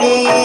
You.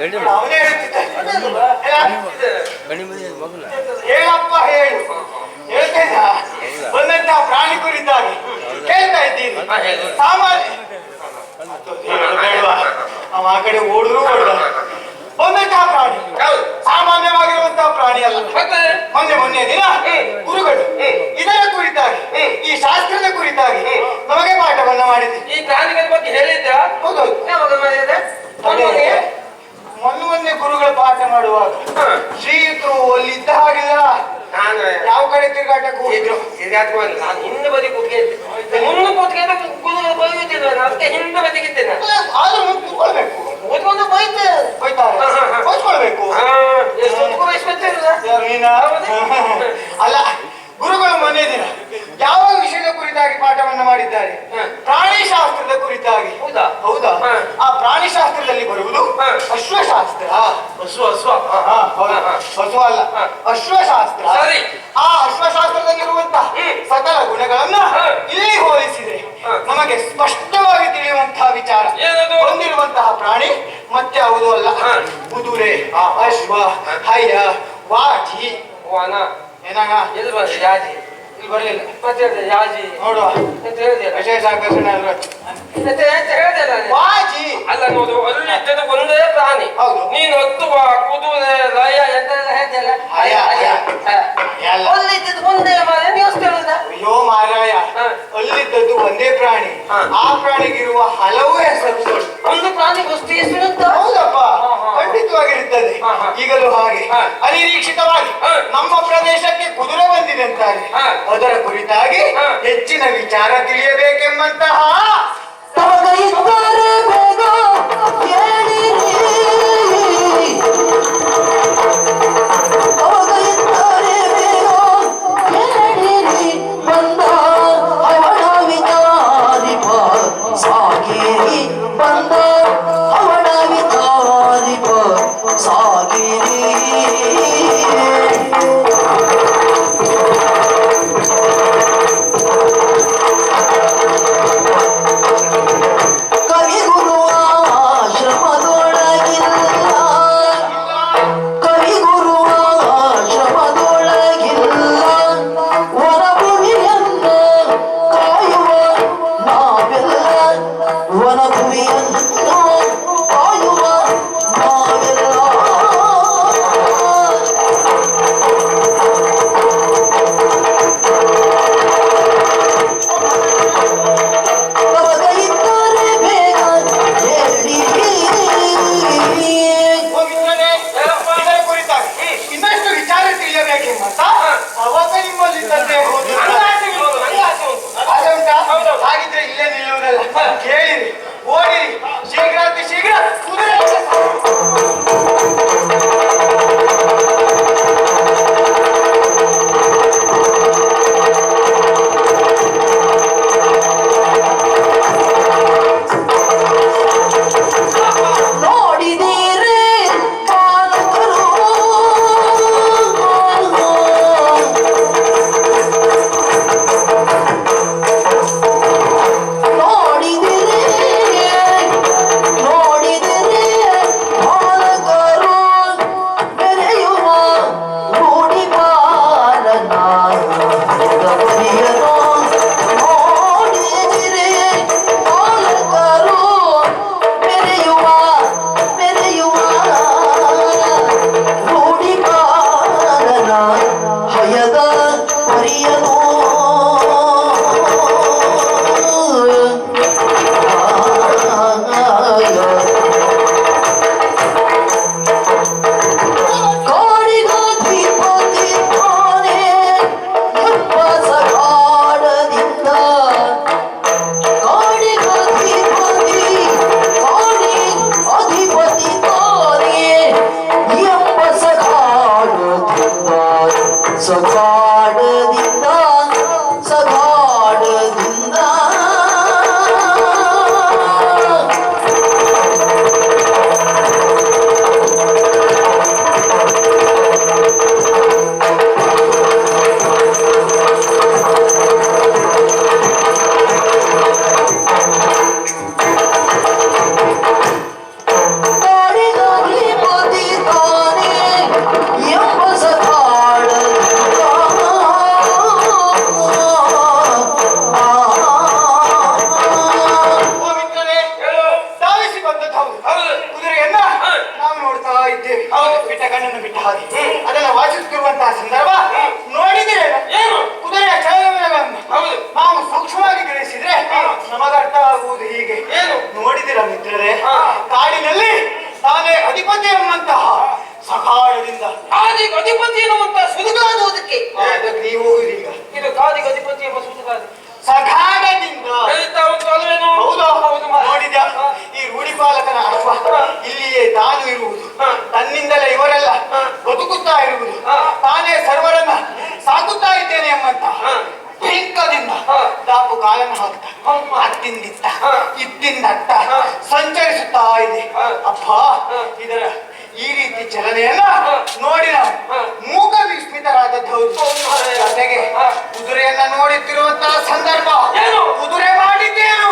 ಗಣಿ ಗಣಿ ಮಗನ? ಹೇಳಪ್ಪ ಹೇಳು? ಹೇಳ್ತಾ ಬಂದಂತ ಪ್ರಾಣಿ ಕುರಿತಾಗಿ ಕೇಳ್ತಾ ಇದ್ದೀನಿ. ಸಾಮಾನ್ಯ ಅವ ಆ ಕಡೆ ಓಡಿದ್ರು ಓಡ್ದ ಬಂದಂತಹ ಪ್ರಾಣಿ. ಸಾಮಾನ್ಯವಾಗಿರುವಂತಹ ಪ್ರಾಣಿ ಅಲ್ಲ. ಮೊನ್ನೆ ಮೊನ್ನೆ ದಿನ ಗುರುಗಳು ಹೆಂಗಾತ್ಕೋ ನಾನು ಹಿಂದೆ ಬದಿ ಕೂತ್ಕೆ ಪ್ರಾಣಿ ಮತ್ತೆ ಹೌದು ಅಲ್ಲ. ಕುದುರೆ ಅಶ್ವ ಹಯ್ಯ ವಾಚಿ ವಾನ. ಏನಾಗ ಎಲ್ಲಿ ಬಂದ ಯಾಜಿ. ಇಲ್ಲಿ ಬರ್ಲಿಲ್ಲ. ಮತ್ತೆ ಯಾಜಿ. ನೋಡುವ. ವಿಶೇಷ ಆಕರ್ಷಣೆ ಅಲ್ವಾ ವಾಚಿ ಅಲ್ಲ. ನೋಡು ಅಲ್ಲಿ ಅದರ ಕುರಿತಾಗಿ ಹೆಚ್ಚಿನ ವಿಚಾರ ತಿಳಿಯಬೇಕೆಂಬಂತಹ Oh. 하나님을 향해 ಅಪ್ಪ ಇದರ ಈ ರೀತಿ ಚಲನೆಯನ್ನ. ನೋಡಿ ನಾವು. ಮೂಕ ವಿಸ್ಮಿತರಾದದ್ದು. ಜೊತೆಗೆ ಕುದುರೆಯನ್ನ ನೋಡುತ್ತಿರುವಂತಹ ಸಂದರ್ಭ ಏನು? ಕುದುರೆ ಮಾಡಿದ್ದೇನು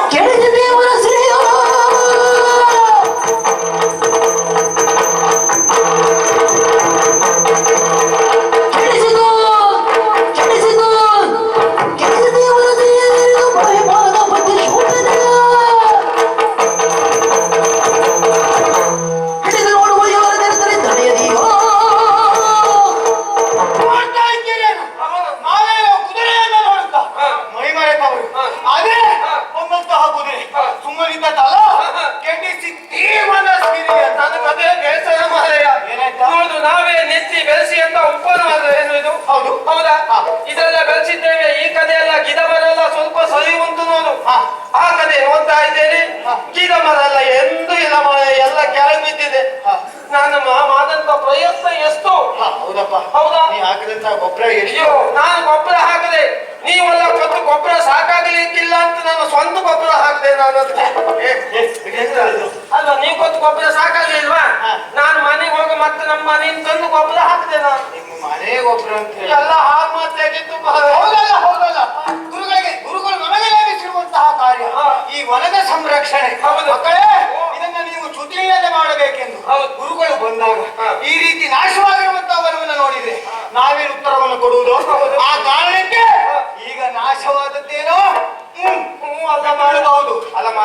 ಅಯ್ಯೋ ನಾನು ಗೊಬ್ಬರ ಹಾಕದೆ ನೀವೆಲ್ಲ ಕೊಟ್ಟು ಗೊಬ್ಬರ ಸಾಕಾಗ್ಲಿಕ್ಕಿಲ್ಲ ಅಂತ ನಾನು ಸ್ವಂತ ಗೊಬ್ಬರ ಹಾಕಿದೆ ನಾನು? ಅಲ್ವಾ ನೀವು ಕೊಟ್ಟು ಗೊಬ್ಬರ ಸಾಕಾಗ್ಲಿಲ್ವಾ ನಾನು ಮನೆಗೆ ಹೋಗಿ ಮತ್ತೆ ನಮ್ಮ ಮನೆಯಿಂದ ತಂದು ಗೊಬ್ಬರ ಹಾಕಿದೆ ನಾನು. ನಿಮ್ಮ ಮನೆ ಗೊಬ್ಬರ ಅಂತ ಎಲ್ಲ ಆತ್ಮಹತ್ಯೆ ಮಾತಾಗಿತ್ತು ಹೌದಲ್ಲ ಹೌದಲ್ಲ. ಗುರುಗಳಿಗೆ ಗುರುಗಳು ನಮಗೆ ಲಭಿಸಿರುವಂತಹ ಕಾರ್ಯ. ಈ ವನದ ಸಂರಕ್ಷಣೆ. ಮಕ್ಕಳೇ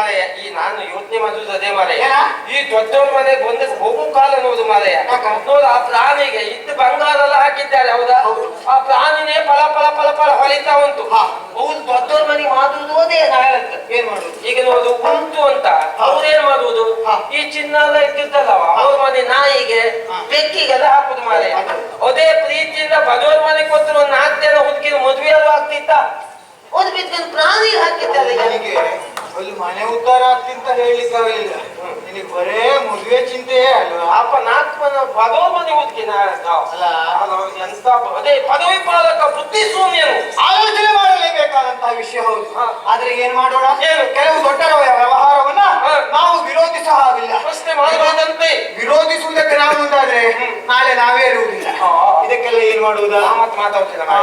ಮಾರಯ್ಯ ಈ ನಾನು ಯೋಚನೆ ಮಾಡುದು ಅದೇ ಮಾರಯ್ಯ. ಈ ದೊಡ್ಡವ್ರ ಮನೆಗೆ ಬಂದ ಹೋಗು ಕಾಲ ಅನ್ನೋದು ಮಾರಯ್ಯ. ಅನ್ನೋದು ನೋಡು ಆ ಪ್ರಾಣಿಗೆ ಇದ್ದ ಬಂಗಾರ ಎಲ್ಲ ಹಾಕಿದ್ದಾರೆ ಹೌದಾ. ಆ ಪ್ರಾಣಿನೇ ಫಲ ಫಲ ಫಲ ಫಲ ಹೊಲಿತಾ ಉಂಟು. ಹೌದು ದೊಡ್ಡವ್ರ ಮನೆಗೆ ಮಾಡುವುದು ಅದೇ ಏನ್ ಮಾಡುದು? ಈಗ ನೋಡು ಉಂಟು ಅಂತ. ಅವ್ರೇನ್ ಮಾಡುವುದು ಈ ಚಿನ್ನ ಎಲ್ಲ ಇದ್ದಿರ್ತಲ್ಲ ಅವ್ರ ಮನೆ ನಾಯಿಗೆ. ಬೆಕ್ಕಿಗೆಲ್ಲ ಹಾಕುದು ಮಾರೆ ಅದೇ ಪ್ರೀತಿಯಿಂದ ಬದೋರ್ ಮನೆಗೆ ಕೊಟ್ಟರು ಒಂದು ನಾಲ್ಕು ಜನ ಹುಡುಗಿನ ಮದುವೆ ಎಲ್ಲ ಆಗ್ತಿತ್ತ? ಒಂದು ಬಿದ್ದ ಪ್ರಾಣಿ ಹಾಕಿದ್ದಾರೆ ನನಗೆ ಅಲ್ಲಿ ಮನೆ ಉದ್ಧಾರ ಆಗ್ತಿಂತ ಆಗಲಿಲ್ಲ ನಿನಗೆ ಬರೇ ಮದುವೆ ಚಿಂತೆಯೇ ಅಲ್ವಾ? ಅಪ್ಪ ನಾಲ್ಕು ಮನೆ ಬಡವರ ಮನೆ ಹುಡುಗಿ ಅಲ್ಲ. ಎಂತ ಅದೇ ಪದವಿ ಪಾಲಕ ಬುದ್ಧಿ ಶೂನ್ಯನು ಆಲೋಚನೆ ಮಾಡಲೇಬೇಕಾದಂತಹ ವಿಷಯ ಹೌದು. ಆದ್ರೆ ಏನ್ ಮಾಡೋಣ? ಏನು? ಕೆಲವು ದೊಡ್ಡ ವ್ಯವಹಾರವನ್ನ ನಾವು ವಿರೋಧಿಸ ಆಗಿಲ್ಲ ಪ್ರಶ್ನೆ ಮಾಡಬಹುದಂತೆ ವಿರೋಧಿಸುವುದಕ್ಕೆ ನಾವು ಮುಂದಾದ್ರೆ ನಾಳೆ ನಾವೇ ಇರುವುದಿಲ್ಲ. ಇದಕ್ಕೆಲ್ಲ ಏನ್ ಮಾಡುವುದಾ? ಮತ್ತೆ ಮಾತಾಡ್ತಿಲ್ಲ ಆ,